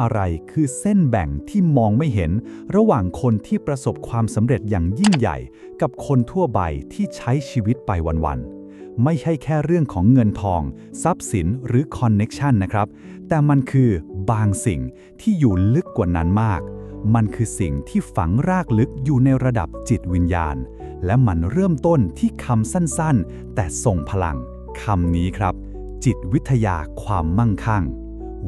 อะไรคือเส้นแบ่งที่มองไม่เห็น ระหว่างคนที่ประสบความสำเร็จอย่างยิ่งใหญ่ กับคนทั่วไปที่ใช้ชีวิตไปวันๆ ไม่ใช่แค่เรื่องของเงินทอง ทรัพย์สินหรือคอนเน็ชันนะครับ แต่มันคือบางสิ่งที่อยู่ลึกกว่านั้นมาก มันคือสิ่งที่ฝังรากลึกอยู่ในระดับจิตวิญญาณ และมันเริ่มต้นที่คำสั้นๆ แต่ทรงพลังคำนี้ครับ จิตวิทยาความมั่งคั่ง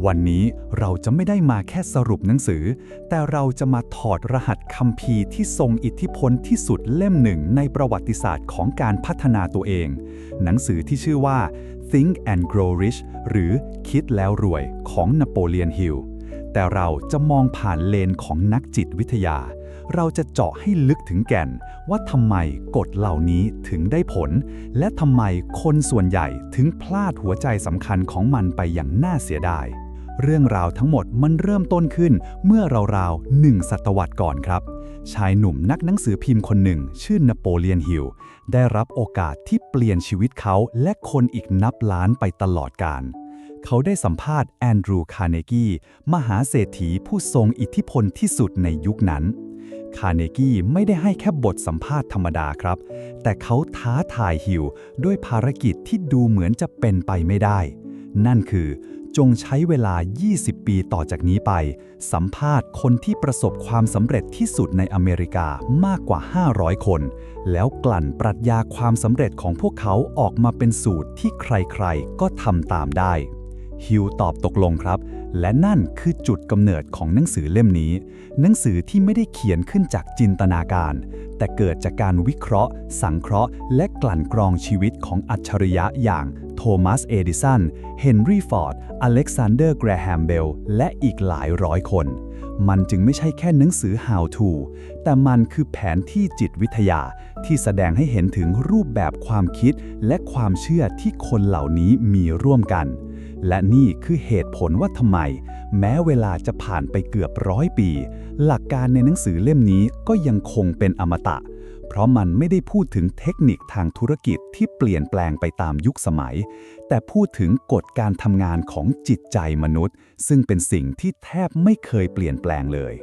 วันนี้เราจะไม่ได้มาแค่สรุปหนังสือ แต่เราจะมาถอดรหัสคัมภีร์ที่ทรงอิทธิพลที่สุดเล่มหนึ่งในประวัติศาสตร์ของการพัฒนาตัวเอง หนังสือที่ชื่อว่า Think and Grow Rich หรือคิดแล้วรวยของนโปเลียนฮิลแต่เราจะมองผ่านเลนของนักจิตวิทยา เราจะเจาะให้ลึกถึงแก่น ว่าทำไมกฎเหล่านี้ถึงได้ผล และทำไมคนส่วนใหญ่ถึงพลาดหัวใจสำคัญของมันไปอย่างน่าเสียดาย เรื่องราวทั้งหมดมันเริ่มต้นขึ้นเมื่อราวๆหนึ่งศตวรรษก่อนครับ ชายหนุ่มนักหนังสือพิมพ์คนหนึ่ง ชื่อนโปเลียนฮิลได้รับโอกาสที่เปลี่ยนชีวิตเขาและคนอีกนับล้านไปตลอดกาลเขาได้สัมภาษณ์แอนดรูว์คาร์เนกีมหาเศรษฐีผู้ทรงอิทธิพลที่สุดในยุคนั้น คาร์เนกีไม่ได้ให้แค่บทสัมภาษณ์ธรรมดาครับ แต่เขาท้าทายฮิลด้วยภารกิจที่ดูเหมือนจะเป็นไปไม่ได้ นั่นคือ จงใช้เวลา 20 ปีต่อจากนี้ไป สัมภาษณ์คนที่ประสบความสำเร็จที่สุดในอเมริกามากกว่า 500 คน แล้วกลั่นปรัชญาความสำเร็จของพวกเขาออกมาเป็นสูตรที่ใครๆ ก็ทำตามได้ ฮิวตอบตกลงครับ และนั่นคือจุดกำเนิดของหนังสือเล่มนี้ หนังสือที่ไม่ได้เขียนขึ้นจากจินตนาการ แต่เกิดจากการวิเคราะห์ สังเคราะห์ และกลั่นกรองชีวิตของอัจฉริยะอย่าง มัส เอดิสัน เฮนรี่ ฟอร์ด อเล็กซานเดอร์ แกรแฮมเบล และอีกหลายร้อยคน มันจึงไม่ใช่แค่หนังสือ How to แต่มันคือแผนที่จิตวิทยาที่แสดงให้เห็นถึงรูปแบบความคิดและความเชื่อที่คนเหล่านี้มีร่วมกัน และนี่คือเหตุผลว่าทำไม แม้เวลาจะผ่านไปเกือบร้อยปี หลักการในหนังสือเล่มนี้ก็ยังคงเป็นอมตะเเพราะมันไม่ได้พูดถึงเทคนิคทางธุรกิจที่เปลี่ยนแปลงไปตามยุคสมัย แต่พูดถึงกฎการทำงานของจิตใจมนุษย์ ซึ่งเป็นสิ่งที่แทบไม่เคยเปลี่ยนแปลงเลย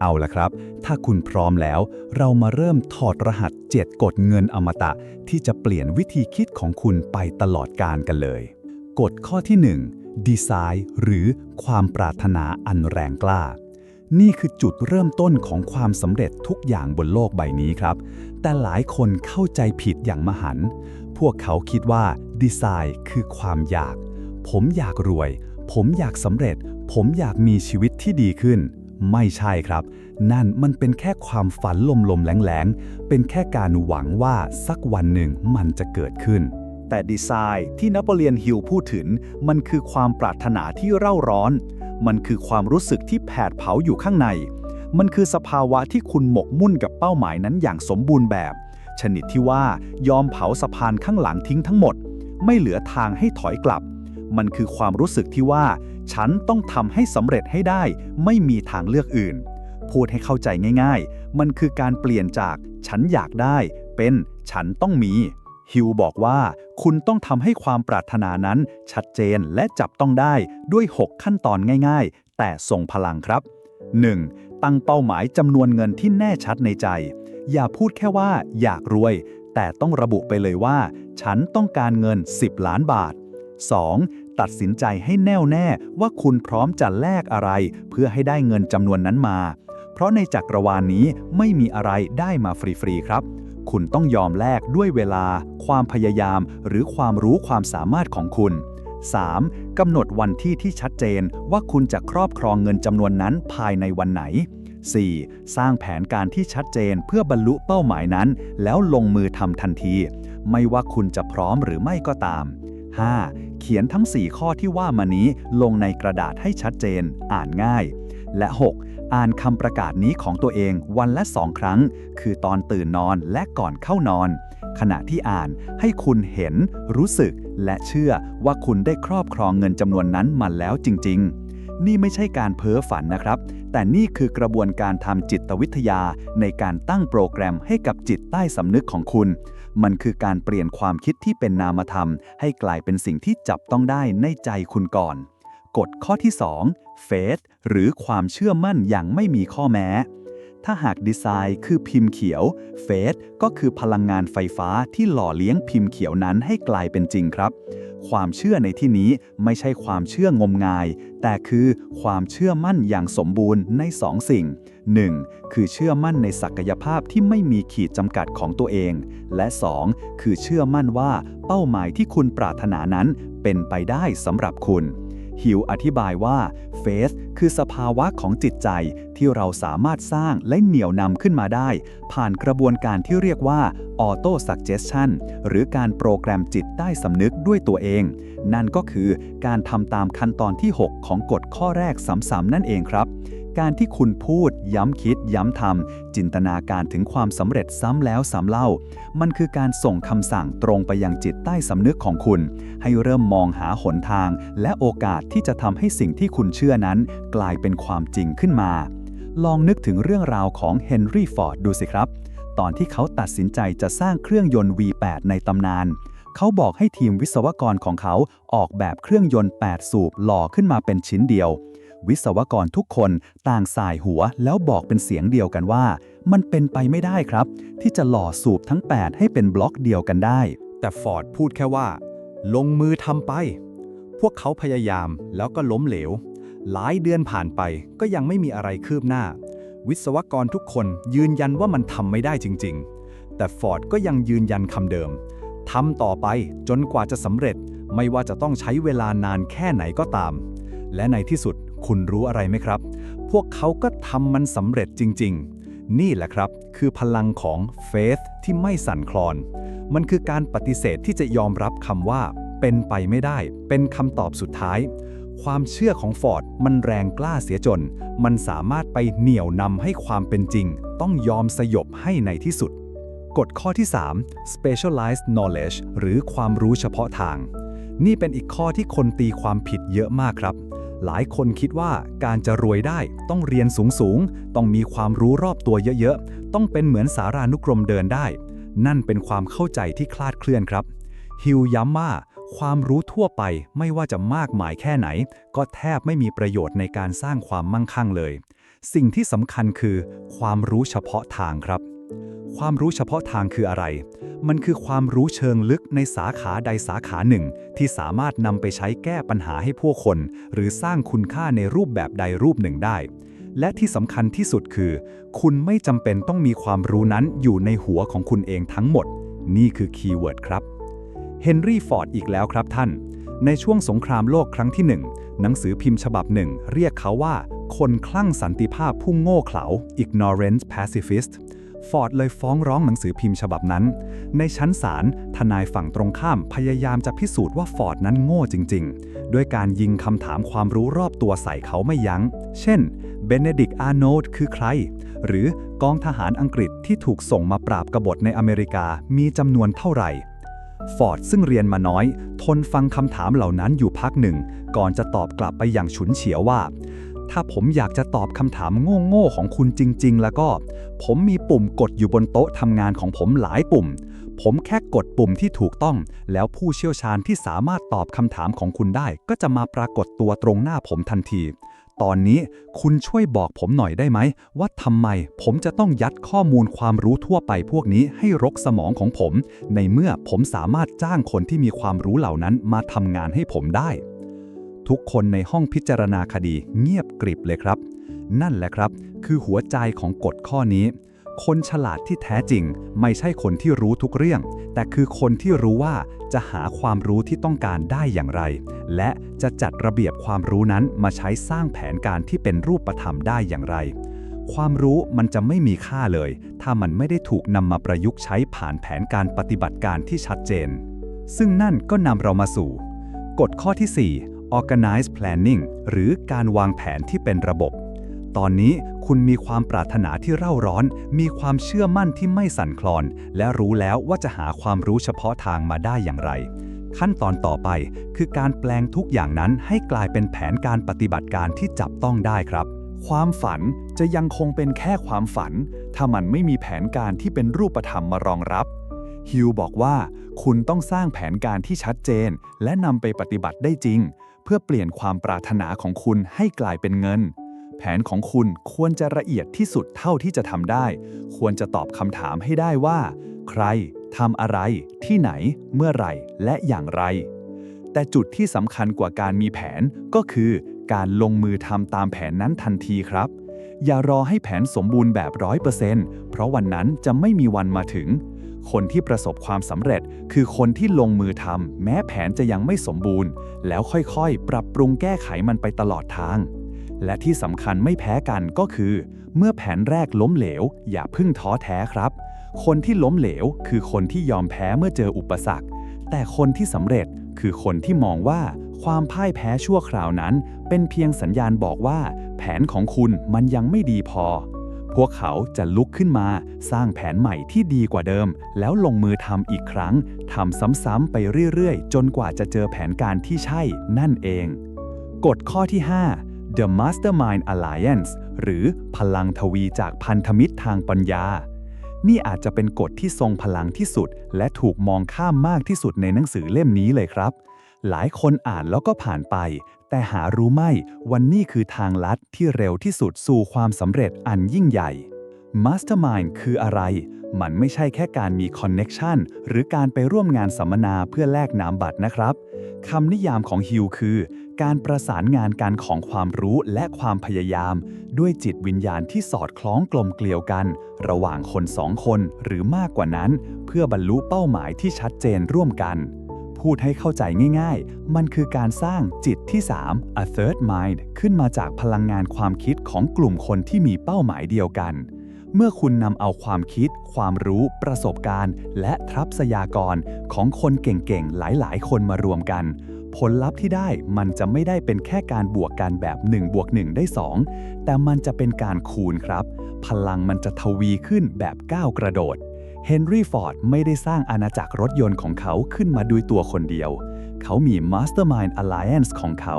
เอาละครับ ถ้าคุณพร้อมแล้ว เรามาเริ่มถอดรหัส 7 กฎเงินอมตะ ที่จะเปลี่ยนวิธีคิดของคุณไปตลอดกาลกันเลย กฎข้อที่ 1 ดีไซน์ หรือความปรารถนาอันแรงกล้า นี่คือจุดเริ่มต้นของความสำเร็จทุกอย่างบนโลกใบนี้ครับ แต่หลายคนเข้าใจผิดอย่างมหันต์พวกเขาคิดว่าดีไซน์คือความอยาก ผมอยากรวย ผมอยากสำเร็จ ผมอยากมีชีวิตที่ดีขึ้น ไม่ใช่ครับ นั่นมันเป็นแค่ความฝันลมๆแหลงๆ เป็นแค่การหวังว่าสักวันหนึ่งมันจะเกิดขึ้น แต่ดีไซน์ที่นโปเลียนฮิลพูดถึง มันคือความปรารถนาที่เร่าร้อน มันคือความรู้สึกที่แผดเผาอยู่ข้างใน มันคือสภาวะที่คุณหมกมุ่นกับเป้าหมายนั้นอย่างสมบูรณ์แบบ ชนิดที่ว่ายอมเผาสะพานข้างหลังทิ้งทั้งหมด ไม่เหลือทางให้ถอยกลับ มันคือความรู้สึกที่ว่า ฉันต้องทำให้สำเร็จให้ได้ ไม่มีทางเลือกอื่น พูดให้เข้าใจง่าย ๆ มันคือการเปลี่ยนจาก ฉันอยากได้ เป็น ฉันต้องมีฮิวบอกว่าคุณต้องทำให้ความปรารถนานั้นชัดเจนและจับต้องได้ด้วย 6 ขั้นตอนง่ายๆ แต่ทรงพลังครับ 1. ตั้งเป้าหมายจำนวนเงินที่แน่ชัดในใจ อย่าพูดแค่ว่าอยากรวย แต่ต้องระบุไปเลยว่า ฉันต้องการเงิน 10 ล้านบาท 2. ตัดสินใจให้แน่วแน่ว่าคุณพร้อมจะแลกอะไร เพื่อให้ได้เงินจำนวนนั้นมา เพราะในจักรวาลนี้ไม่มีอะไรได้มาฟรีๆครับ คุณต้องยอมแลกด้วยเวลา ความพยายาม หรือความรู้ความสามารถของคุณ 3. กำหนดวันที่ที่ชัดเจนว่าคุณจะครอบครองเงินจำนวนนั้นภายในวันไหน 4. สร้างแผนการที่ชัดเจนเพื่อบรรลุเป้าหมายนั้น แล้วลงมือทำทันที ไม่ว่าคุณจะพร้อมหรือไม่ก็ตาม 5. เขียนทั้ง 4 ข้อที่ว่ามานี้ลงในกระดาษให้ชัดเจน อ่านง่าย และ 6. อ่านคำประกาศนี้ของตัวเองวันละสองครั้ง คือตอนตื่นนอนและก่อนเข้านอน ขณะที่อ่านให้คุณเห็น รู้สึก และเชื่อว่าคุณได้ครอบครองเงินจำนวนนั้นมาแล้วจริง ๆ นี่ไม่ใช่การเพ้อฝันนะครับ แต่นี่คือกระบวนการทำจิตวิทยาในการตั้งโปรแกรมให้กับจิตใต้สำนึกของคุณ มันคือการเปลี่ยนความคิดที่เป็นนามธรรม ให้กลายเป็นสิ่งที่จับต้องได้ในใจคุณก่อน กฎข้อที่ 2 faith หรือความเชื่อมั่นอย่างไม่มีข้อแม้ ถ้าหากดีไซน์คือพิมพ์เขียวเฟสก็คือพลังงานไฟฟ้าที่หล่อเลี้ยงพิมพ์เขียวนั้นให้กลายเป็นจริงครับ ความเชื่อในที่นี้ไม่ใช่ความเชื่องมงาย แต่คือความเชื่อมั่นอย่างสมบูรณ์ในสองสิ่ง 1. คือเชื่อมั่นในศักยภาพที่ไม่มีขีดจำกัดของตัวเอง และ 2. คือเชื่อมั่นว่าเป้าหมายที่คุณปรารถนานั้นเป็นไปได้สำหรับคุณ ฮิวอธิบายว่าเฟสคือสภาวะของจิตใจที่เราสามารถสร้างและเหนี่ยวนำขึ้นมาได้ ผ่านกระบวนการที่เรียกว่าออโต้สักเจสชันหรือการโปรแกรมจิตใต้สำนึกด้วยตัวเอง นั่นก็คือการทำตามขั้นตอนที่ 6 ของกฎข้อแรกซ้ำๆนั่นเองครับ การที่คุณพูด ย้ำคิด ย้ำทำจินตนาการถึงความสำเร็จซ้ำแล้วซ้ำเล่า มันคือการส่งคำสั่งตรงไปยังจิตใต้สำนึกของคุณ ให้เริ่มมองหาหนทาง และโอกาสที่จะทำให้สิ่งที่คุณเชื่อนั้น กลายเป็นความจริงขึ้นมา ลองนึกถึงเรื่องราวของเฮนรี่ฟอร์ดดูสิครับ ตอนที่เขาตัดสินใจจะสร้างเครื่องยนต์ V8 ในตำนาน เขาบอกให้ทีมวิศวกรของเขาออกแบบเครื่องยนต์ 8 สูบหล่อขึ้นมาเป็นชิ้นเดียว วิศวกรทุกคนต่างสายหัวแล้วบอกเป็นเสียงเดียวกันว่า มันเป็นไปไม่ได้ครับ ที่จะหล่อสูบทั้ง 8 ให้เป็นบล็อกเดียวกันได้ แต่ฟอร์ดพูดแค่ว่า ลงมือทำไป พวกเขาพยายามแล้วก็ล้มเหลว หลายเดือนผ่านไปก็ยังไม่มีอะไรคืบหน้า วิศวกรทุกคนยืนยันว่ามันทำไม่ได้จริง ๆ แต่ฟอร์ดก็ยังยืนยันคำเดิมทำต่อไปจนกว่าจะสำเร็จไม่ว่าจะต้องใช้เวลานานแค่ไหนก็ตาม และในที่สุด คุณรู้อะไรไหมครับ พวกเขาก็ทำมันสำเร็จจริง ๆ นี่แหละครับ คือพลังของเฟธที่ไม่สั่นคลอน มันคือการปฏิเสธที่จะยอมรับคำว่า เป็นไปไม่ได้ เป็นคำตอบสุดท้าย ความเชื่อของฟอร์ดมันแรงกล้าเสียจน มันสามารถไปเหนี่ยวนำให้ความเป็นจริง ต้องยอมสยบให้ในที่สุดกฎข้อที่ 3 specialized knowledge หรือความรู้เฉพาะทาง นี่เป็นอีกข้อที่คนตีความผิดเยอะมากครับ หลายคนคิดว่าการจะรวยได้ต้องเรียนสูงๆ ต้องมีความรู้รอบตัวเยอะๆ ต้องเป็นเหมือนสารานุกรมเดินได้ นั่นเป็นความเข้าใจที่คลาดเคลื่อนครับ ฮิวย้ำว่าความรู้ทั่วไปไม่ว่าจะมากมายแค่ไหน ก็แทบไม่มีประโยชน์ในการสร้างความมั่งคั่งเลย สิ่งที่สำคัญคือ ความรู้เฉพาะทางครับ ความรู้เฉพาะทางคืออะไร มันคือความรู้เชิงลึกในสาขาใดสาขาหนึ่ง ที่สามารถนำไปใช้แก้ปัญหาให้ผู้คน หรือสร้างคุณค่าในรูปแบบใดรูปหนึ่งได้ และที่สำคัญที่สุดคือ คุณไม่จำเป็นต้องมีความรู้นั้นอยู่ในหัวของคุณเองทั้งหมด นี่คือคีย์เวิร์ดครับเฮนรี่ฟอร์ดอีกแล้วครับท่าน ในช่วงสงครามโลกครั้งที่หนึ่งหนังสือพิมพ์ฉบับหนึ่ง เรียกเขาว่า คนคลั่งสันติภาพผู้โง่เขลา ignorant pacifist ฟอร์ดเลยฟ้องร้องหนังสือพิมพ์ฉบับนั้น ในชั้นศาลทนายฝั่งตรงข้ามพยายามจะพิสูจน์ว่าฟอร์ดนั้นโง่จริง ๆ ด้วยการยิงคำถามความรู้รอบตัวใส่เขาไม่ยัง้ง เช่น เบเนดิกอาร์โนด์คือใคร หรือกองทหารอังกฤษที่ถูกส่งมาปราบกบฏในอเมริกามีจำนวนเท่าไหร่ฟอร์ดซึ่งเรียนมาน้อย ทนฟังคำถามเหล่านั้นอยู่พักหนึ่ง ก่อนจะตอบกลับไปอย่างฉุนเฉียวว่า ถ้าผมอยากจะตอบคำถามโง่ๆของคุณจริง ๆ แล้วก็ ผมมีปุ่มกดอยู่บนโต๊ะทำงานของผมหลายปุ่ม ผมแค่กดปุ่มที่ถูกต้อง แล้วผู้เชี่ยวชาญที่สามารถตอบคำถามของคุณได้ ก็จะมาปรากฏตัวตรงหน้าผมทันที ตอนนี้คุณช่วยบอกผมหน่อยได้ไหม ว่าทำไมผมจะต้องยัดข้อมูลความรู้ทั่วไปพวกนี้ให้รกสมองของผม ในเมื่อผมสามารถจ้างคนที่มีความรู้เหล่านั้นมาทำงานให้ผมได้ ทุกคนในห้องพิจารณาคดีเงียบกริบเลยครับ นั่นแหละครับ คือหัวใจของกฎข้อนี้ คนฉลาดที่แท้จริง ไม่ใช่คนที่รู้ทุกเรื่อง แต่คือคนที่รู้ว่าจะหาความรู้ที่ต้องการได้อย่างไร และจะจัดระเบียบความรู้นั้นมาใช้สร้างแผนการที่เป็นรูปธรรมได้อย่างไร ความรู้มันจะไม่มีค่าเลย ถ้ามันไม่ได้ถูกนำมาประยุกต์ใช้ผ่านแผนการปฏิบัติการที่ชัดเจน ซึ่งนั่นก็นำเรามาสู่ กฎข้อที่ 4 organize planning หรือการวางแผนที่เป็นระบบ ตอนนี้คุณมีความปรารถนาที่เร่าร้อน มีความเชื่อมั่นที่ไม่สั่นคลอน และรู้แล้วว่าจะหาความรู้เฉพาะทางมาได้อย่างไร ขั้นตอนต่อไปคือการแปลงทุกอย่างนั้นให้กลายเป็นแผนการปฏิบัติการที่จับต้องได้ครับความฝันจะยังคงเป็นแค่ความฝัน ถ้ามันไม่มีแผนการที่เป็นรูปธรรมมารองรับ ฮิวบอกว่า คุณต้องสร้างแผนการที่ชัดเจน และนำไปปฏิบัติได้จริง เพื่อเปลี่ยนความปรารถนาของคุณให้กลายเป็นเงิน แผนของคุณควรจะละเอียดที่สุดเท่าที่จะทำได้ ควรจะตอบคำถามให้ได้ว่า ใครทำอะไร ที่ไหน เมื่อไหร่ และอย่างไร แต่จุดที่สำคัญกว่าการมีแผนก็คือ การลงมือทำตามแผนนั้นทันทีครับ อย่ารอให้แผนสมบูรณ์แบบร้อยเปอร์เซ็นต์เพราะวันนั้นจะไม่มีวันมาถึง คนที่ประสบความสำเร็จ คือคนที่ลงมือทำแม้แผนจะยังไม่สมบูรณ์ แล้วค่อยๆ ปรับปรุงแก้ไขมันไปตลอดทาง และที่สำคัญไม่แพ้กันก็คือ เมื่อแผนแรกล้มเหลว อย่าพิ่งท้อแท้ครับ คนที่ล้มเหลว คือคนที่ยอมแพ้เมื่อเจออุปสรรค แต่คนที่สำเร็จคือคนที่มองว่า ความพ่ายแพ้ชั่วคราวนั้น เป็นเพียงสัญญาณบอกว่า แผนของคุณมันยังไม่ดีพอ พวกเขาจะลุกขึ้นมา สร้างแผนใหม่ที่ดีกว่าเดิม แล้วลงมือทำอีกครั้งทำซ้ำๆไปเรื่อยๆ จนกว่าจะเจอแผนการที่ใช่นั่นเอง กฎข้อที่ 5 The Mastermind Alliance หรือพลังทวีจากพันธมิตรทางปัญญานี่อาจจะเป็นกฎที่ทรงพลังที่สุด และถูกมองข้ามมากที่สุดในหนังสือเล่มนี้เลยครับ หลายคนอ่านแล้วก็ผ่านไป แต่หารู้ไม่วันนี้คือทางลัดที่เร็วที่สุดสู่ความสำเร็จอันยิ่งใหญ่ Mastermind คืออะไร มันไม่ใช่แค่การมี Connection หรือการไปร่วมงานสัมมนาเพื่อแลกนามบัตรนะครับคำนิยามของฮิวคือ การประสานงานกันของความรู้และความพยายาม ด้วยจิตวิญญาณที่สอดคล้องกลมเกลียวกัน ระหว่างคนสองคนหรือมากกว่านั้น เพื่อบรรลุเป้าหมายที่ชัดเจนร่วมกัน พูดให้เข้าใจง่ายๆ มันคือการสร้างจิตที่ 3 a third mind ขึ้นมาจากพลังงานความคิดของกลุ่มคนที่มีเป้าหมายเดียวกัน เมื่อคุณนำเอาความคิด ความรู้ ประสบการณ์ และทรัพยากรของคนเก่งๆ หลายๆ คนมารวมกัน ผลลัพธ์ที่ได้มันจะไม่ได้เป็นแค่การบวกกันแบบ1บวก1ได้ 2 แต่มันจะเป็นการคูณครับ พลังมันจะทวีขึ้นแบบก้าวกระโดด เฮนรี่ฟอร์ดไม่ได้สร้างอาณาจักรรถยนต์ของเขาขึ้นมาด้วยตัวคนเดียว เขามี Mastermind Alliance ของเขา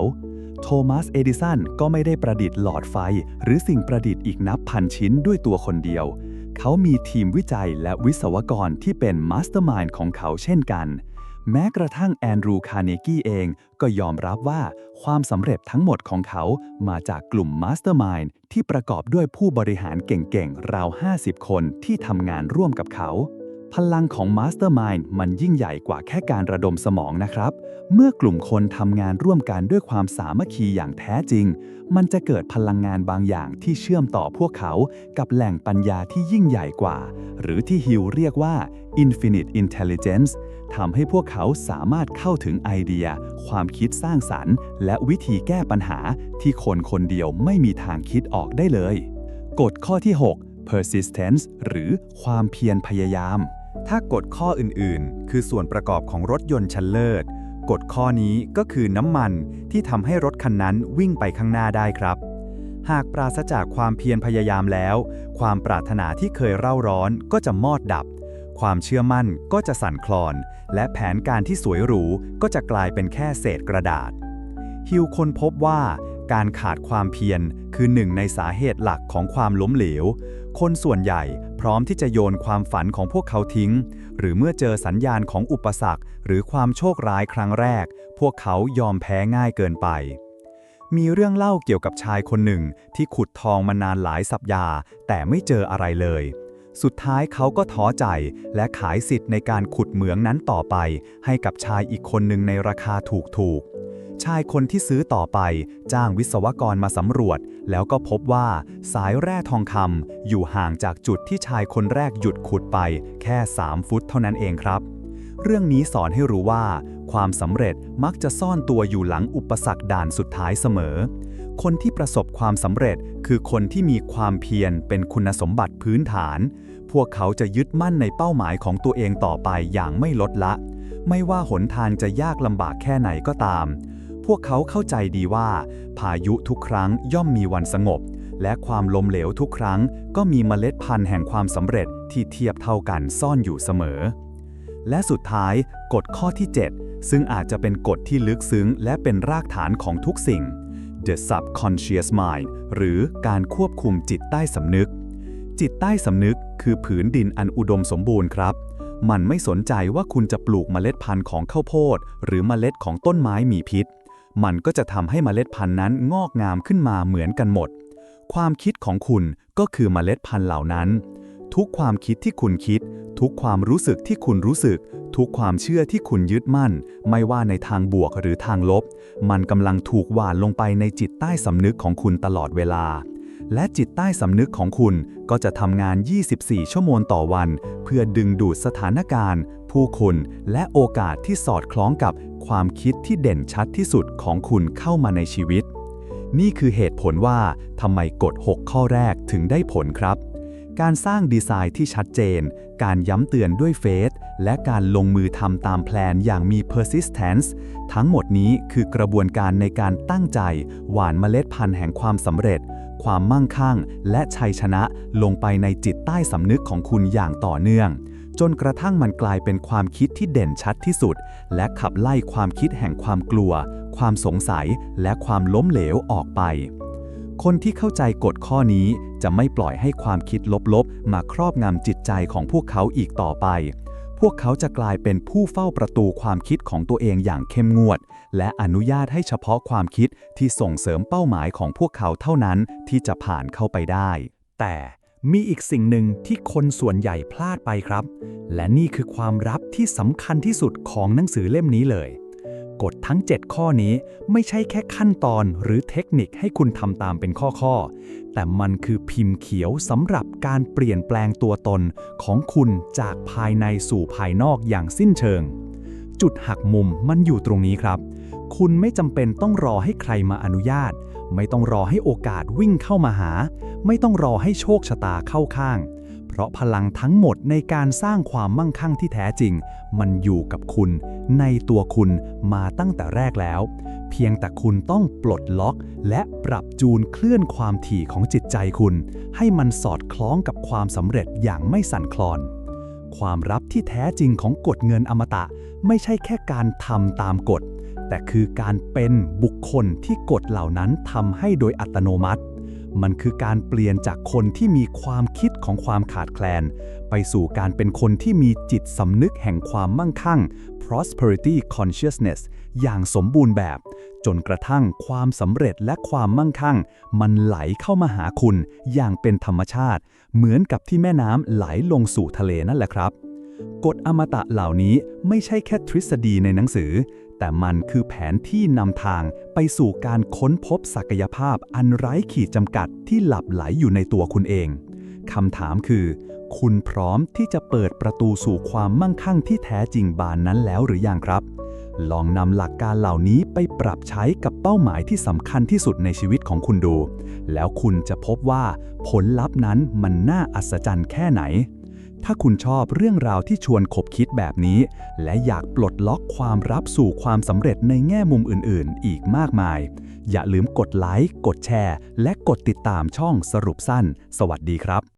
โทมัส เอดิสันก็ไม่ได้ประดิษฐ์หลอดไฟ หรือสิ่งประดิษฐ์อีกนับพันชิ้นด้วยตัวคนเดียว เขามีทีมวิจัยและวิศวกรที่เป็น Mastermind ของเขาเช่นกัน แม้กระทั่งแอนดรูคาร์เนกี้เองก็ยอมรับว่าความสำเร็จทั้งหมดของเขามาจากกลุ่มมาสเตอร์มายน์ที่ประกอบด้วยผู้บริหารเก่งๆ ราว 50 คนที่ทำงานร่วมกับเขา พลังของ Mastermind มันยิ่งใหญ่กว่าแค่การระดมสมองนะครับ เมื่อกลุ่มคนทำงานร่วมกันด้วยความสามัคคีอย่างแท้จริง มันจะเกิดพลังงานบางอย่างที่เชื่อมต่อพวกเขากับแหล่งปัญญาที่ยิ่งใหญ่กว่า หรือที่ฮิวเรียกว่า Infinite Intelligence ทำให้พวกเขาสามารถเข้าถึงไอเดีย ความคิดสร้างสรรค์ และวิธีแก้ปัญหาที่คนคนเดียวไม่มีทางคิดออกได้เลย กฎข้อที่ 6 persistence หรือความเพียรพยายาม ถ้ากฎข้ออื่นๆ คือส่วนประกอบของรถยนต์ชั้นเลิศ กฎข้อนี้ก็คือน้ำมันที่ทำให้รถคันนั้นวิ่งไปข้างหน้าได้ครับ หากปราศจากความเพียรพยายามแล้ว ความปรารถนาที่เคยเร่าร้อนก็จะมอดดับ ความเชื่อมั่นก็จะสั่นคลอน และแผนการที่สวยหรูก็จะกลายเป็นแค่เศษกระดาษฮิวค้นพบว่า การขาดความเพียรคือหนึ่งในสาเหตุหลักของความล้มเหลว คนส่วนใหญ่พร้อมที่จะโยนความฝันของพวกเขาทิ้ง หรือเมื่อเจอสัญญาณของอุปสรรค หรือความโชคร้ายครั้งแรก พวกเขายอมแพ้ง่ายเกินไป มีเรื่องเล่าเกี่ยวกับชายคนหนึ่งที่ขุดทองมานานหลายสัปดาห์ แต่ไม่เจออะไรเลย สุดท้ายเขาก็ท้อใจและขายสิทธิ์ในการขุดเหมืองนั้นต่อไป ให้กับชายอีกคนหนึ่งในราคาถูกๆ ชายคนที่ซื้อต่อไป จ้างวิศวกรมาสำรวจ แล้วก็พบว่าสายแร่ทองคำอยู่ห่างจากจุดที่ชายคนแรกหยุดขุดไป แค่ 3 ฟุตเท่านั้นเองครับ เรื่องนี้สอนให้รู้ว่า ความสำเร็จมักจะซ่อนตัวอยู่หลังอุปสรรคด่านสุดท้ายเสมอ คนที่ประสบความสำเร็จคือคนที่มีความเพียรเป็นคุณสมบัติพื้นฐาน พวกเขาจะยึดมั่นในเป้าหมายของตัวเองต่อไปอย่างไม่ลดละไม่ว่าหนทางจะยากลำบากแค่ไหนก็ตาม พวกเขาเข้าใจดีว่า พายุทุกครั้งย่อมมีวันสงบ และความล้มเหลวทุกครั้ง ก็มีเมล็ดพันธุ์แห่งความสำเร็จที่เทียบเท่ากันซ่อนอยู่เสมอ และสุดท้ายกฎข้อที่ 7 ซึ่งอาจจะเป็นกฎที่ลึกซึ้ง และเป็นรากฐานของทุกสิ่ง The subconscious mind หรือการควบคุมจิตใต้สำนึก จิตใต้สำนึกคือผืนดินอันอุดมสมบูรณ์ครับ มันไม่สนใจว่าคุณจะปลูกเมล็ดพันธุ์ของข้าวโพด หรือเมล็ดของต้นไม้มีพิษ มันก็จะทำให้เมล็ดพันธุ์นั้นงอกงามขึ้นมาเหมือนกันหมด ความคิดของคุณก็คือเมล็ดพันธุ์เหล่านั้น ทุกความคิดที่คุณคิด ทุกความรู้สึกที่คุณรู้สึก ทุกความเชื่อที่คุณยึดมั่น ไม่ว่าในทางบวกหรือทางลบ มันกำลังถูกหว่านลงไปในจิตใต้สำนึกของคุณตลอดเวลา และจิตใต้สำนึกของคุณก็จะทำงาน 24 ชั่วโมงต่อวัน เพื่อดึงดูดสถานการณ์ ผู้คนและโอกาสที่สอดคล้องกับ ความคิดที่เด่นชัดที่สุดของคุณเข้ามาในชีวิต นี่คือเหตุผลว่าทำไมกฎ 6 ข้อแรกถึงได้ผลครับ การสร้างดีไซน์ที่ชัดเจน การย้ำเตือนด้วยเฟซและการลงมือทำตามแพลนอย่างมี persistence ทั้งหมดนี้คือกระบวนการในการตั้งใจ หว่านเมล็ดพันธุ์แห่งความสำเร็จ ความมั่งคั่ง และชัยชนะลงไปในจิตใต้สำนึกของคุณอย่างต่อเนื่อง จนกระทั่งมันกลายเป็นความคิดที่เด่นชัดที่สุด และขับไล่ความคิดแห่งความกลัว ความสงสัย และความล้มเหลวออกไป คนที่เข้าใจกฎข้อนี้จะไม่ปล่อยให้ความคิดลบๆ มาครอบงำจิตใจของพวกเขาอีกต่อไป พวกเขาจะกลายเป็นผู้เฝ้าประตูความคิดของตัวเองอย่างเข้มงวด และอนุญาตให้เฉพาะความคิดที่ส่งเสริมเป้าหมายของพวกเขาเท่านั้นที่จะผ่านเข้าไปได้ แต่ มีอีกสิ่งหนึ่งที่คนส่วนใหญ่พลาดไปครับ และนี่คือความลับที่สำคัญที่สุดของหนังสือเล่มนี้เลย กฎทั้ง 7 ข้อนี้ไม่ใช่แค่ขั้นตอนหรือเทคนิคให้คุณทำตามเป็นข้อๆ แต่มันคือพิมพ์เขียวสำหรับการเปลี่ยนแปลงตัวตนของคุณจากภายในสู่ภายนอกอย่างสิ้นเชิง จุดหักมุมมันอยู่ตรงนี้ครับ คุณไม่จำเป็นต้องรอให้ใครมาอนุญาต ไม่ต้องรอให้โอกาสวิ่งเข้ามาหา ไม่ต้องรอให้โชคชะตาเข้าข้าง เพราะพลังทั้งหมดในการสร้างความมั่งคั่งที่แท้จริง มันอยู่กับคุณ ในตัวคุณมาตั้งแต่แรกแล้ว เพียงแต่คุณต้องปลดล็อก และปรับจูนเคลื่อนความถี่ของจิตใจคุณ ให้มันสอดคล้องกับความสำเร็จอย่างไม่สั่นคลอน ความรับที่แท้จริงของกฎเงินอมตะ ไม่ใช่แค่การทำตามกฎแต่คือการเป็นบุคคลที่กฎเหล่านั้นทำให้โดยอัตโนมัติ มันคือการเปลี่ยนจากคนที่มีความคิดของความขาดแคลน ไปสู่การเป็นคนที่มีจิตสำนึกแห่งความมั่งคั่ง prosperity consciousness อย่างสมบูรณ์แบบ จนกระทั่งความสำเร็จและความมั่งคั่ง มันไหลเข้ามาหาคุณอย่างเป็นธรรมชาติ เหมือนกับที่แม่น้ำไหลลงสู่ทะเลนั่นแหละครับ กฎอมตะเหล่านี้ไม่ใช่แค่ทฤษฎีในหนังสือ แต่มันคือแผนที่นำทางไปสู่การค้นพบศักยภาพอันไร้ขีดจำกัดที่หลับไหลอยู่ในตัวคุณเอง คำถามคือ คุณพร้อมที่จะเปิดประตูสู่ความมั่งคั่งที่แท้จริงบานนั้นแล้วหรือยังครับ ลองนำหลักการเหล่านี้ไปปรับใช้กับเป้าหมายที่สำคัญที่สุดในชีวิตของคุณดู แล้วคุณจะพบว่าผลลัพธ์นั้นมันน่าอัศจรรย์แค่ไหน ถ้าคุณชอบเรื่องราวที่ชวนขบคิดแบบนี้ และอยากปลดล็อกความรับสู่ความสำเร็จในแง่มุมอื่น ๆ อีกมากมาย อย่าลืมกดไลค์ กดแชร์ และกดติดตามช่องสรุปสั้น สวัสดีครับ